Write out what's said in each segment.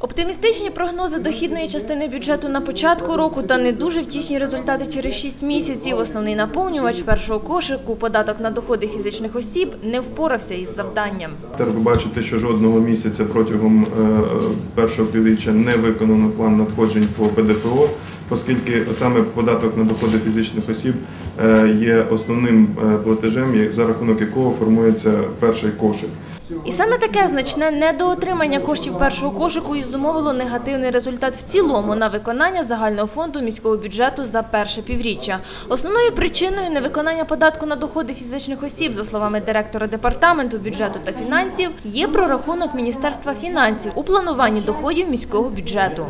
Оптимістичні прогнози дохідної частини бюджету на початку року та не дуже втішні результати через 6 місяців. Основний наповнювач першого кошику, податок на доходи фізичних осіб, не впорався із завданням. Тепер ви бачите, що жодного місяця протягом е, першого півріччя не виконано план надходжень по ПДФО, оскільки саме податок на доходи фізичних осіб е, є основним е, платежем, за рахунок якого формується перший кошик. І саме таке значне недоотримання коштів першого кошику і зумовило негативний результат в цілому на виконання загального фонду міського бюджету за перше півріччя. Основною причиною невиконання податку на доходи фізичних осіб, за словами директора департаменту бюджету та фінансів, є прорахунок Міністерства фінансів у плануванні доходів міського бюджету.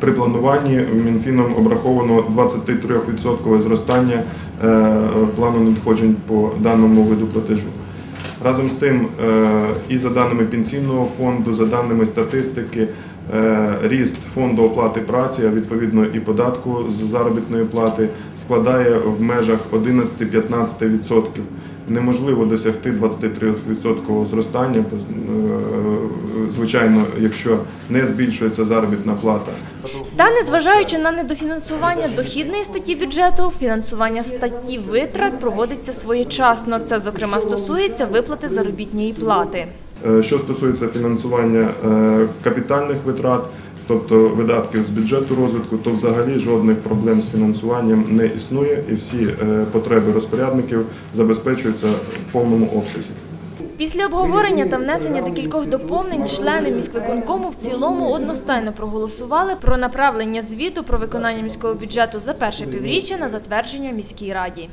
При плануванні Мінфіном обраховано 23% зростання е, плану надходжень по даному виду платежу. Разом з тим, е, і за даними пенсійного фонду, за даними статистики, е, ріст фонду оплати праці, а відповідно і податку з заробітної плати складає в межах 11-15%. Неможливо досягти 23% зростання, е, звичайно, якщо не збільшується заробітна плата. Та незважаючи на недофінансування дохідної статті бюджету, фінансування статті витрат проводиться своєчасно. Це, зокрема, стосується виплати заробітної плати. Е, Що стосується фінансування е, капітальних витрат, тобто видатків з бюджету розвитку, то взагалі жодних проблем з фінансуванням не існує, і всі е, потреби розпорядників забезпечуються в повному обсязі. Після обговорення та внесення декількох доповнень члени міськвиконкому в цілому одностайно проголосували про направлення звіту про виконання міського бюджету за перше півріччя на затвердження міській раді.